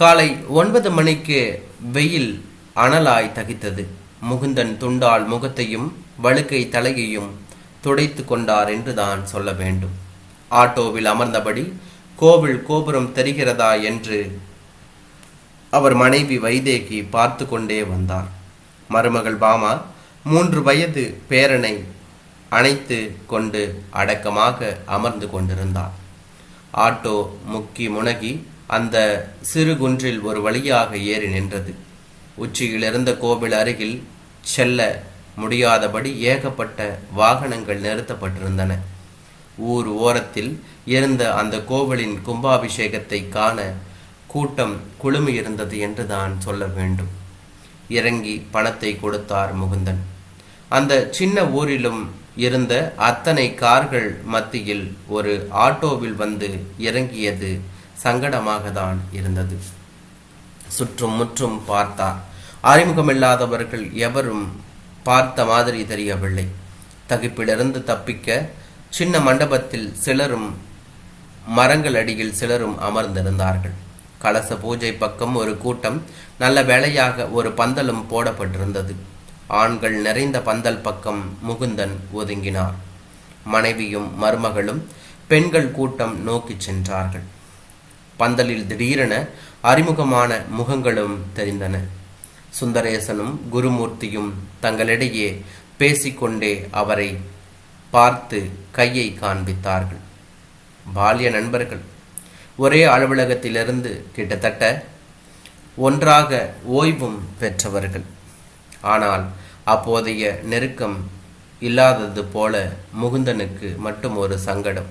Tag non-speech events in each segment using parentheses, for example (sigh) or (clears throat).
காலை ஒன்பது மணிக்கு வெயில் அனலாய் தகித்தது. முகுந்தன் துண்டால் முகத்தையும் வழுக்கை தலையையும் துடைத்து கொண்டார் என்று தான் சொல்ல வேண்டும். ஆட்டோவில் அமர்ந்தபடி கோவில் கோபுரம் தெரிகிறதா என்று அவர் மனைவி வைதேகி பார்த்து கொண்டே வந்தார். மருமகள் பாமா மூன்று வயது பேரனை அணைத்து கொண்டு அடக்கமாக அமர்ந்து கொண்டிருந்தார். ஆட்டோ முக்கி முனகி அந்த சிறு குன்றில் ஒரு வழியாக ஏறி நின்றது. உச்சியில் இருந்த கோவில் அருகில் செல்ல முடியாதபடி ஏகப்பட்ட வாகனங்கள் நிறுத்தப்பட்டிருந்தன. ஊர் ஓரத்தில் இருந்த அந்த கோவிலின் கும்பாபிஷேகத்தை காண கூட்டம் குழுமியிருந்தது என்று தான் சொல்ல வேண்டும். இறங்கி பணத்தை கொடுத்தார் முகுந்தன். அந்த சின்ன ஊரிலும் இருந்த அத்தனை கார்கள் மத்தியில் ஒரு ஆட்டோவில் வந்து இறங்கியது சங்கடமாக தான் இருந்தது. சுற்றும் முற்றும் பார்த்தார் அறிமுகமில்லாதவர்கள் எவரும் பார்த்த மாதிரி தெரியவில்லை. தகிப்பிலிருந்து தப்பிக்க சின்ன மண்டபத்தில் சிலரும் மரங்கள் அடியில் சிலரும் அமர்ந்திருந்தார்கள். கலச பூஜை பக்கம் ஒரு கூட்டம் நல்ல வேளையாக ஒரு பந்தலும் போடப்பட்டிருந்தது. ஆண்கள் நிறைந்த பந்தல் பக்கம் முகுந்தன் ஒதுங்கினார். மனைவியும் மருமகளும் பெண்கள் கூட்டம் நோக்கிச் சென்றார்கள். பந்தலில் திடீரென அறிமுகமான முகங்களும் தெரிந்தன. சுந்தரேசனும் குருமூர்த்தியும் தங்களிடையே பேசிக்கொண்டே அவரை பார்த்து கையை காண்பித்தார்கள். பால்ய நண்பர்கள் ஒரே அலுவலகத்திலிருந்து கிட்டத்தட்ட ஒன்றாக ஓய்வும் பெற்றவர்கள். ஆனால் அப்போதைய நெருக்கம் இல்லாதது போல முகுந்தனுக்கு மட்டும் ஒரு சங்கடம்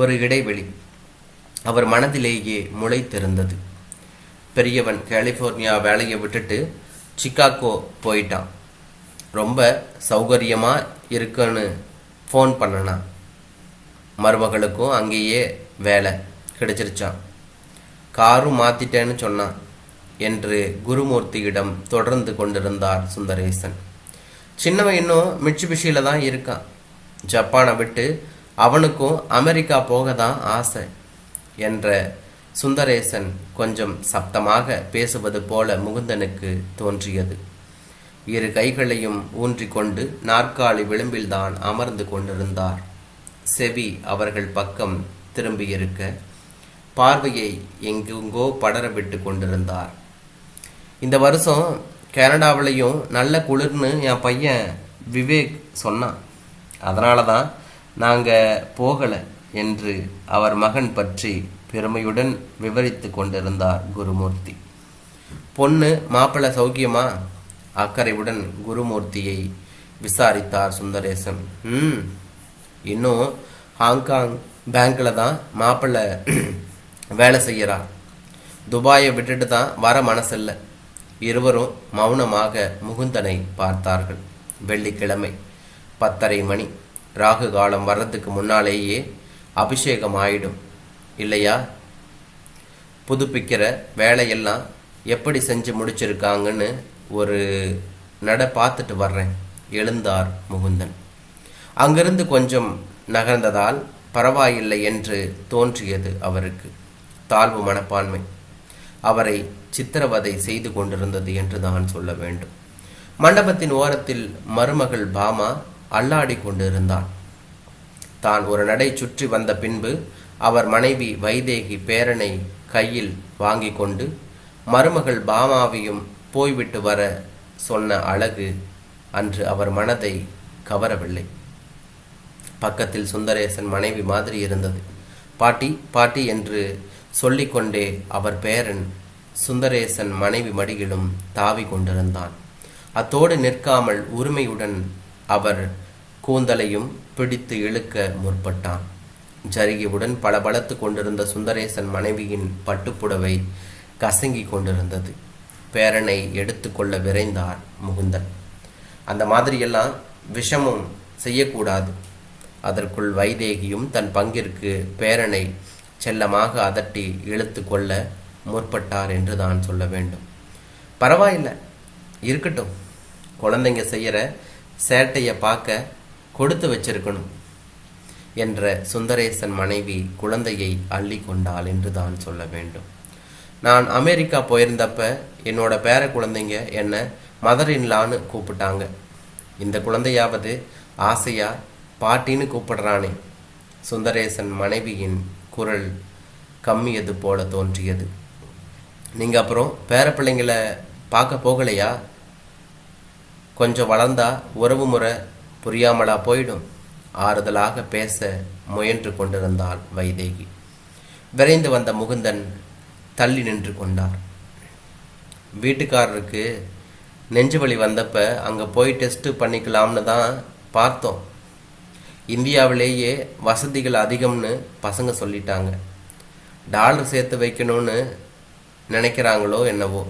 ஒரு இடைவெளி. அவர் மனதிலேயே முளைத்திருந்தது. பெரியவன் கலிஃபோர்னியா வேலையை விட்டுட்டு சிக்காகோ போயிட்டான். ரொம்ப சௌகரியமாக இருக்குன்னு ஃபோன் பண்ணனா. மருமகளுக்கும் அங்கேயே வேலை கிடைச்சிருச்சான் காரும் மாத்திட்டேன்னு சொன்னான் என்று குருமூர்த்தியிடம் தொடர்ந்து கொண்டிருந்தார் சுந்தரேசன். சின்னவன் இன்னும் மிட்சுபிஷியில தான் இருக்கான். ஜப்பானை விட்டு அவனுக்கும் அமெரிக்கா போக தான் ஆசை. என்ற சுந்தரேசன் கொஞ்சம் சப்தமாக பேசுவது போல முகுந்தனுக்கு தோன்றியது. இரு கைகளையும் ஊன்றிக்கொண்டு நாற்காலி விளிம்பில்தான் அமர்ந்து கொண்டிருந்தார். செவி அவர்கள் பக்கம் திரும்பியிருக்க பார்வையை எங்கெங்கோ படர விட்டு கொண்டிருந்தார். இந்த வருஷம் கனடாவிலையும் நல்ல குளிர்னு என் பையன் விவேக் சொன்னான். அதனால தான் நாங்கள் போகலை. என்று அவர் மகன் பற்றி பெருமையுடன் விவரித்து கொண்டிருந்தார் குருமூர்த்தி. பொண்ணு மாப்பிள்ளை சௌக்கியமா? அக்கறையுடன் குருமூர்த்தியை விசாரித்தார் சுந்தரேசன். ம் இன்னும் ஹாங்காங் பேங்க்கில் தான் மாப்பிள்ளை (clears throat) வேலை செய்கிறார் துபாயை விட்டுட்டு தான் வர மனசில்லை. இருவரும் மௌனமாக முகுந்தனை பார்த்தார்கள். வெள்ளிக்கிழமை பத்தரை மணி. ராகு காலம் வர்றதுக்கு முன்னாலேயே அபிஷேகம் ஆயிடும் இல்லையா? புதுப்பிக்கிற வேலையெல்லாம் எப்படி செஞ்சு முடிச்சிருக்காங்கன்னு ஒரு நட பார்த்துட்டு வர்றேன் எழுந்தார் முகுந்தன். அங்கிருந்து கொஞ்சம் நகர்ந்ததால் பரவாயில்லை என்று தோன்றியது அவருக்கு. தாழ்வு மனப்பான்மை. அவரை சித்திரவதை செய்து கொண்டிருந்தது என்று தான் சொல்ல வேண்டும். மண்டபத்தின் ஓரத்தில் மருமகள் பாமா அல்லாடி கொண்டிருந்தான். தான் ஒரு நடை சுற்றி வந்த பின்பு அவர் மனைவி வைதேகி பேரனை கையில் வாங்கி கொண்டு மருமகள் பாமாவையும் போய்விட்டு வர சொன்ன அழகு அன்று அவர் மனதை கவரவில்லை. பக்கத்தில் சுந்தரேசன் மனைவி மாதிரி இருந்தது. பாட்டி பாட்டி என்று சொல்லிக்கொண்டே அவர் பேரன் சுந்தரேசன் மனைவி மடியிலும் தாவி கொண்டிருந்தான். அத்தோடு நிற்காமல் உரிமையுடன் அவர் கூந்தலையும் பிடித்து இழுக்க முற்பட்டான். ஜரிகையுடன் பளபளத்து கொண்டிருந்த சுந்தரேசன் மனைவியின் பட்டுப்புடவை கசங்கி கொண்டிருந்தது. பேரனை எடுத்துக்கொள்ள விரைந்தார் முகுந்தன். அந்த மாதிரியெல்லாம் விஷமும் செய்யக்கூடாது. அதற்குள் வைதேகியும் தன் பங்கிற்கு பேரனை செல்லமாக அதட்டி இழுத்து கொள்ள முற்பட்டார் என்று தான் சொல்ல வேண்டும். பரவாயில்லை இருக்கட்டும். குழந்தைங்க செய்கிற சேட்டையை பார்க்க கொடுத்து வச்சிருக்கணும் என்ற சுந்தரேசன் மனைவி குழந்தையை அள்ளி கொண்டாள் என்று தான் சொல்ல வேண்டும். நான் அமெரிக்கா போயிருந்தப்ப என்னோட பேர குழந்தைங்க என்னை மதர் இன்லான்னு கூப்பிட்டாங்க. இந்த குழந்தையாவது ஆசையா பாட்டின்னு கூப்பிடுறானே. சுந்தரேசன் மனைவியின் குரல் கம்மியது போல தோன்றியது. நீங்க அப்புறம் பேர பிள்ளைங்களை பார்க்க போகலையா? கொஞ்சம் வளர்ந்தா உறவு முறை புரியாமலா போயிடும். ஆறுதலாக பேச முயன்று கொண்டிருந்தாள் வைதேகி. விரைந்து வந்த முகுந்தன் தள்ளி நின்று கொண்டார். வீட்டுக்காரருக்கு நெஞ்சு வலி வந்தப்ப அங்கே போய் டெஸ்ட்டு பண்ணிக்கலாம்னு தான் பார்த்தோம். இந்தியாவிலேயே வசதிகள் அதிகம்னு பசங்க சொல்லிட்டாங்க. டாலர் சேர்த்து வைக்கணும்னு நினைக்கிறாங்களோ என்னவோ?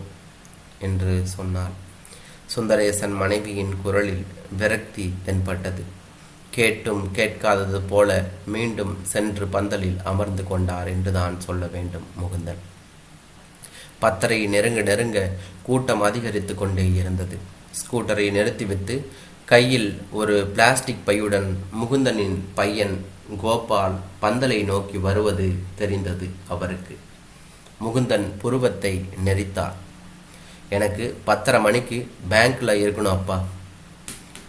என்று சொன்னார் சுந்தரேசன் மனைவியின் குரலில் விரக்தி தென்பட்டது. கேட்டும் கேட்காதது போல மீண்டும் சென்று பந்தலில் அமர்ந்து கொண்டார் என்றுதான் சொல்ல வேண்டும் முகுந்தன். பத்தரை நெருங்க நெருங்க கூட்டம் அதிகரித்து கொண்டே இருந்தது. ஸ்கூட்டரை நிறுத்திவிட்டு கையில் ஒரு பிளாஸ்டிக் பையுடன் முகுந்தனின் பையன் கோபால் பந்தலை நோக்கி வருவது தெரிந்தது அவருக்கு. முகுந்தன் புருவத்தை நெறித்தார் எனக்கு பத்தரை மணிக்கு பேங்க்ல இருக்கணும் அப்பா.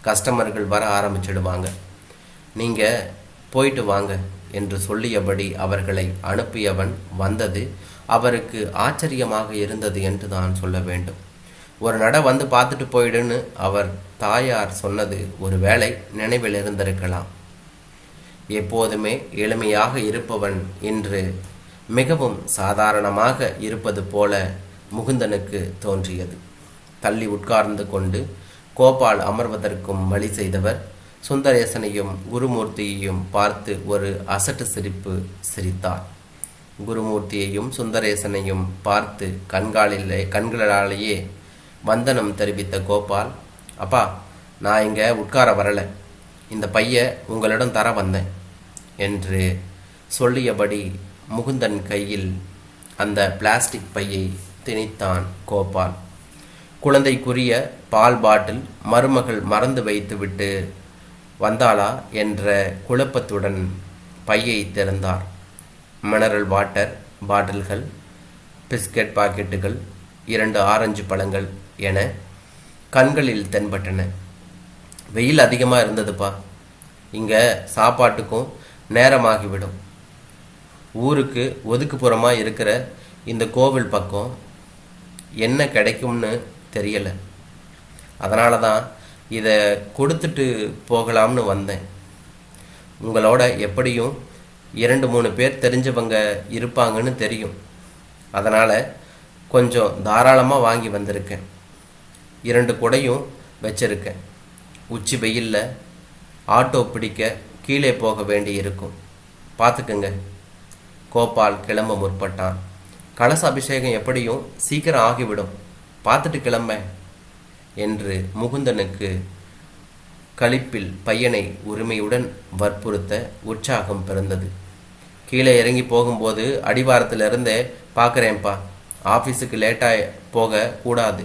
கஸ்டமர்கள் வர ஆரம்பிச்சிடுவாங்க. நீங்கள் போயிட்டு வாங்க என்று சொல்லியபடி அவர்களை அனுப்பியவன் வந்தது. அவருக்கு ஆச்சரியமாக இருந்தது என்று தான் சொல்ல வேண்டும். ஒரு நட வந்து பார்த்துட்டு போயிடுன்னு அவர் தாயார் சொன்னது ஒரு வேளை நினைவில் இருந்திருக்கலாம். எப்போதுமே எளிமையாக இருப்பவன் இன்று மிகவும் சாதாரணமாக இருப்பது போல முகுந்தனுக்கு தோன்றியது. தள்ளி உட்கார்ந்து கொண்டு கோபால் அமர்வதற்கும் வழி செய்தவர். சுந்தரேசனையும் குருமூர்த்தியையும் பார்த்து ஒரு அசட்டு சிரிப்பு சிரித்தார். குருமூர்த்தியையும் சுந்தரேசனையும் பார்த்து கண்காலிலே கண்களாலேயே வந்தனம் தெரிவித்த கோபால் அப்பா நான் இங்கே உட்கார வரல. இந்த பைய உங்களிடம் தர வந்தேன் என்று சொல்லியபடி முகுந்தன் கையில் அந்த பிளாஸ்டிக் பையை திணித்தான் கோபால். குழந்தைக்குரிய பால் பாட்டில் மருமகள் மறந்து வைத்துவிட்டு வந்தாளா என்ற குழப்பத்துடன் பையை திறந்தார். மினரல் வாட்டர் பாட்டில்கள் பிஸ்கட் பாக்கெட்டுகள் இரண்டு ஆரஞ்சு பழங்கள் என கண்களில் தென்பட்டன. வெயில் அதிகமாக இருந்ததுப்பா. இங்கே சாப்பாட்டுக்கும் நேரமாகிவிடும். ஊருக்கு ஒதுக்குப்புறமாக இருக்கிற இந்த கோவில் பக்கம் என்ன கிடைக்கும்னு தெரியலை. அதனால தான் இதை கொடுத்துட்டு போகலாம்னு வந்தேன். உங்களோட எப்படியும் இரண்டு மூணு பேர் தெரிஞ்சவங்க இருப்பாங்கன்னு தெரியும். அதனால் கொஞ்சம் தாராளமாக வாங்கி வந்திருக்கேன். இரண்டு குடையும் வச்சிருக்கேன். உச்சி வெயில்ல ஆட்டோ பிடிக்க கீழே போக வேண்டி இருக்கும் பார்த்துக்குங்க கோபால் கிளம்ப முற்பட்டான். கலச அபிஷேகம் எப்படியும் சீக்கிரம் ஆகிவிடும். பார்த்துட்டு கிளம்ப. என்று முகுந்தனுக்கு களிப்பில் பையனை உரிமையுடன் வற்புறுத்த உற்சாகம் பிறந்தது. கீழே இறங்கி போகும்போது அடிவாரத்திலிருந்தே பார்க்குறேன்ப்பா ஆஃபீஸுக்கு லேட்டாக போக கூடாது.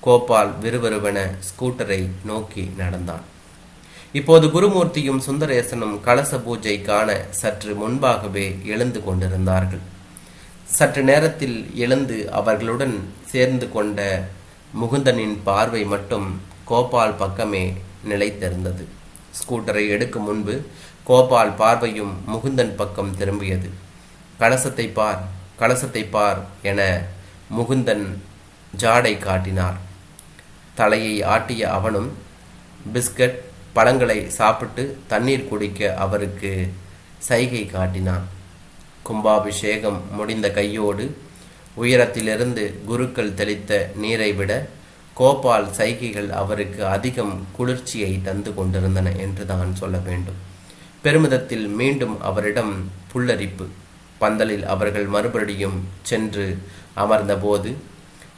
கோபால் விறுவிறுவென ஸ்கூட்டரை நோக்கி நடந்தான். இப்போது குருமூர்த்தியும் சுந்தரேசனும் கலச பூஜை காண சற்று முன்பாகவே எழுந்து கொண்டிருந்தார்கள். சற்று நேரத்தில் எழுந்து அவர்களுடன் சேர்ந்து கொண்ட முகுந்தனின் பார்வை மட்டும் கோபால் பக்கமே நிலைத்திருந்தது. ஸ்கூட்டரை எடுக்கும் முன்பு கோபால் பார்வையும் முகுந்தன் பக்கம் திரும்பியது. கலசத்தை பார் கலசத்தை பார் என முகுந்தன் ஜாடை காட்டினார். தலையை ஆட்டிய அவனும் பிஸ்கட் பழங்களை சாப்பிட்டு தண்ணீர் குடிக்க அவருக்கு சைகை காட்டினான். கும்பாபிஷேகம் முடிந்த கையோடு உயரத்திலிருந்து குருக்கள் தெளித்த நீரை விட கோபால் சைகைகள் அவருக்கு அதிகம் குளிர்ச்சியை தந்து கொண்டிருந்தன என்று தான் சொல்ல வேண்டும். பெருமிதத்தில் மீண்டும் அவரிடம் புல்லரிப்பு. பந்தலில் அவர்கள் மறுபடியும் சென்று அமர்ந்தபோது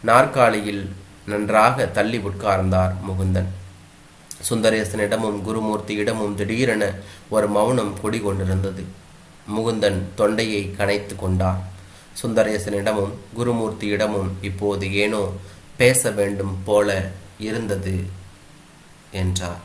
நாற்காலியில் நன்றாக தள்ளி உட்கார்ந்தார் முகுந்தன். சுந்தரேசனிடமும் குருமூர்த்தியிடமும் திடீரென ஒரு மௌனம் குடிகொண்டிருந்தது. முகுந்தன் தொண்டையை கனைத்து கொண்டார் சுந்தரேசனிடமும் குருமூர்த்தியிடமும் இப்போது ஏனோ பேச வேண்டும் போல இருந்தது என்றார்.